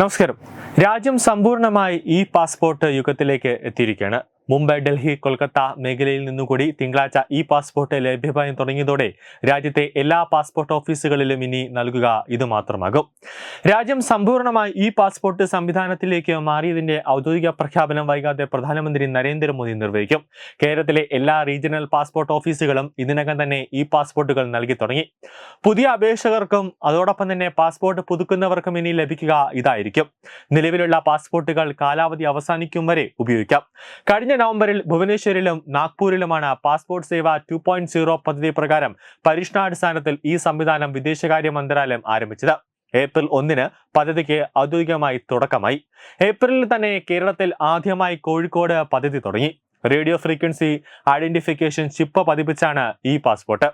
നമസ്കാരം. രാജ്യം സമ്പൂർണമായി ഇ പാസ്പോർട്ട് യുഗത്തിലേക്ക് എത്തിയിരിക്കുകയാണ്. മുംബൈ ഡൽഹി കൊൽക്കത്ത മേഖലയിൽ നിന്നുകൂടി തിങ്കളാഴ്ച ഇ പാസ്പോർട്ട് ലഭ്യമായി തുടങ്ങിയതോടെ രാജ്യത്തെ എല്ലാ പാസ്പോർട്ട് ഓഫീസുകളിലും ഇനി നൽകുക ഇത് മാത്രമാകും രാജ്യം സമ്പൂർണമായി ഇ പാസ്പോർട്ട് സംവിധാനത്തിലേക്ക് മാറിയതിന്റെ ഔദ്യോഗിക പ്രഖ്യാപനം വൈകാതെ പ്രധാനമന്ത്രി നരേന്ദ്രമോദി നിർവഹിക്കും. കേരളത്തിലെ എല്ലാ റീജിയണൽ പാസ്പോർട്ട് ഓഫീസുകളും ഇതിനകം തന്നെ ഇ പാസ്പോർട്ടുകൾ നൽകി തുടങ്ങി. പുതിയ അപേക്ഷകർക്കും അതോടൊപ്പം തന്നെ പാസ്പോർട്ട് പുതുക്കുന്നവർക്കും ഇനി ലഭിക്കുക ഇതായിരിക്കും. നിലവിലുള്ള പാസ്പോർട്ടുകൾ കാലാവധി അവസാനിക്കും വരെ ഉപയോഗിക്കാം. കഴിഞ്ഞ നവംബറിൽ ഭുവനേശ്വരിലും നാഗ്പൂരിലുമാണ് passport Seva two point zero പദ്ധതി പ്രകാരം പരീക്ഷണാടിസ്ഥാനത്തിൽ ഈ സംവിധാനം വിദേശകാര്യ മന്ത്രാലയം ആരംഭിച്ചത്. ഏപ്രിൽ ഒന്നിന് പദ്ധതിക്ക് ഔദ്യോഗികമായി തുടക്കമായി. ഏപ്രിലിൽ തന്നെ കേരളത്തിൽ ആദ്യമായി കോഴിക്കോട് പദ്ധതി തുടങ്ങി. റേഡിയോ ഫ്രീക്വൻസി ഐഡന്റിഫിക്കേഷൻ ചിപ്പ് പതിപ്പിച്ചാണ് ഈ പാസ്പോർട്ട്.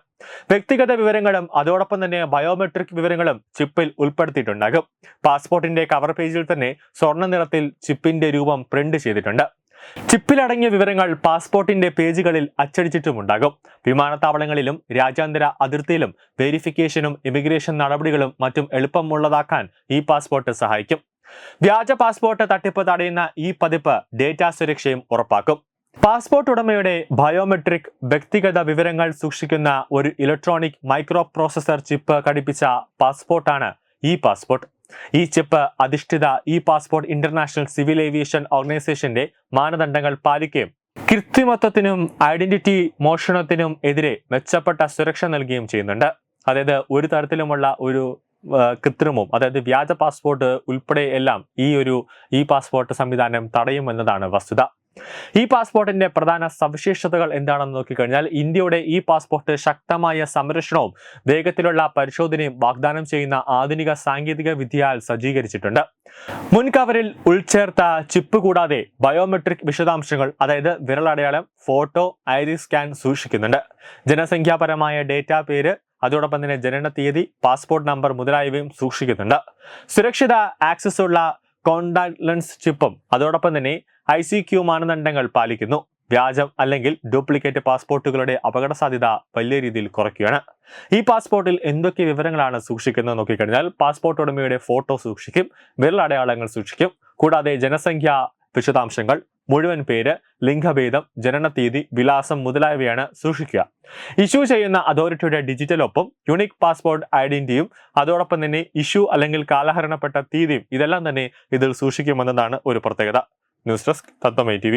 വ്യക്തിഗത വിവരങ്ങളും അതോടൊപ്പം തന്നെ ബയോമെട്രിക് വിവരങ്ങളും ചിപ്പിൽ ഉൾപ്പെടുത്തിയിട്ടുണ്ടാകും. പാസ്പോർട്ടിന്റെ കവർ പേജിൽ തന്നെ സ്വർണ നിറത്തിൽ ചിപ്പിന്റെ രൂപം പ്രിന്റ് ചെയ്തിട്ടുണ്ട്. ചിപ്പിലടങ്ങിയ വിവരങ്ങൾ പാസ്പോർട്ടിന്റെ പേജുകളിൽ അച്ചടിച്ചിട്ടുമുണ്ടാകും. വിമാനത്താവളങ്ങളിലും രാജ്യാന്തര അതിർത്തിയിലും വെരിഫിക്കേഷനും ഇമിഗ്രേഷൻ നടപടികളും മറ്റും എളുപ്പമുള്ളതാക്കാൻ ഈ പാസ്പോർട്ട് സഹായിക്കും. വ്യാജ പാസ്പോർട്ട് തട്ടിപ്പ് തടയുന്ന ഈ പതിപ്പ് ഡേറ്റ സുരക്ഷയും ഉറപ്പാക്കും. പാസ്പോർട്ട് ഉടമയുടെ ബയോമെട്രിക് വ്യക്തിഗത വിവരങ്ങൾ സൂക്ഷിക്കുന്ന ഒരു ഇലക്ട്രോണിക് മൈക്രോ പ്രോസസർ ചിപ്പ് ഘടിപ്പിച്ച പാസ്പോർട്ടാണ് ഈ പാസ്പോർട്ട്. ഈ ചിപ്പ് അധിഷ്ഠിത ഈ പാസ്പോർട്ട് ഇന്റർനാഷണൽ സിവിൽ ഏവിയേഷൻ ഓർഗനൈസേഷന്റെ മാനദണ്ഡങ്ങൾ പാലിക്കുകയും കൃത്രിമത്വത്തിനും ഐഡന്റിറ്റി മോഷണത്തിനും എതിരെ മെച്ചപ്പെട്ട സുരക്ഷ നൽകുകയും ചെയ്യുന്നുണ്ട്. അതായത് ഒരു തരത്തിലുമുള്ള ഒരു കൃത്രിമവും അതായത് വ്യാജ പാസ്പോർട്ട് ഉൾപ്പെടെ എല്ലാം ഈ ഒരു ഈ പാസ്പോർട്ട് സംവിധാനം തടയുമെന്നതാണ് വസ്തുത. ഈ പാസ്പോർട്ടിന്റെ പ്രധാന സവിശേഷതകൾ എന്താണെന്ന് നോക്കിക്കഴിഞ്ഞാൽ ഇന്ത്യയുടെ ഈ പാസ്പോർട്ട് ശക്തമായ സംരക്ഷണവും വേഗത്തിലുള്ള പരിശോധനയും വാഗ്ദാനം ചെയ്യുന്ന ആധുനിക സാങ്കേതിക വിദ്യയാൽ സജ്ജീകരിച്ചിട്ടുണ്ട്. മുൻകവറിൽ ഉൾച്ചേർത്ത ചിപ്പ് കൂടാതെ ബയോമെട്രിക് വിശദാംശങ്ങൾ അതായത് വിരലടയാളം ഫോട്ടോ ഐറിസ് സ്കാൻ സൂക്ഷിക്കുന്നുണ്ട്. ജനസംഖ്യാപരമായ ഡേറ്റ പേര് അതോടൊപ്പം തന്നെ ജനന തീയതി പാസ്പോർട്ട് നമ്പർ മുതലായവയും സൂക്ഷിക്കുന്നുണ്ട്. സുരക്ഷിത ആക്സസ് ഉള്ള കോണ്ടാക്ട് ലെൻസ് ചിപ്പും അതോടൊപ്പം തന്നെ ഐ സി ക്യു മാനദണ്ഡങ്ങൾ പാലിക്കുന്നു. വ്യാജം അല്ലെങ്കിൽ ഡ്യൂപ്ലിക്കേറ്റ് പാസ്പോർട്ടുകളുടെ അപകട സാധ്യത വലിയ രീതിയിൽ കുറയ്ക്കുകയാണ്. ഈ പാസ്പോർട്ടിൽ എന്തൊക്കെ വിവരങ്ങളാണ് സൂക്ഷിക്കുന്നത് നോക്കിക്കഴിഞ്ഞാൽ പാസ്പോർട്ട് ഉടമയുടെ ഫോട്ടോ സൂക്ഷിക്കും വിരലടയാളങ്ങൾ സൂക്ഷിക്കും. കൂടാതെ ജനസംഖ്യ വിശദാംശങ്ങൾ മുഴുവൻ പേര് ലിംഗഭേദം ജനനതീയതി വിലാസം മുതലായവയാണ് സൂക്ഷിക്കുക. ഇഷ്യൂ ചെയ്യുന്ന അതോറിറ്റിയുടെ ഡിജിറ്റൽ ഒപ്പം യുണീക് പാസ്പോർട്ട് ഐഡന്റിറ്റിയും അതോടൊപ്പം തന്നെ ഇഷ്യൂ അല്ലെങ്കിൽ കാലഹരണപ്പെട്ട തീയതിയും ഇതെല്ലാം തന്നെ ഇതിൽ സൂക്ഷിക്കുമെന്നതാണ് ഒരു പ്രത്യേകത. ന്യൂസ് ഡെസ്ക് തത്വമൈ ടി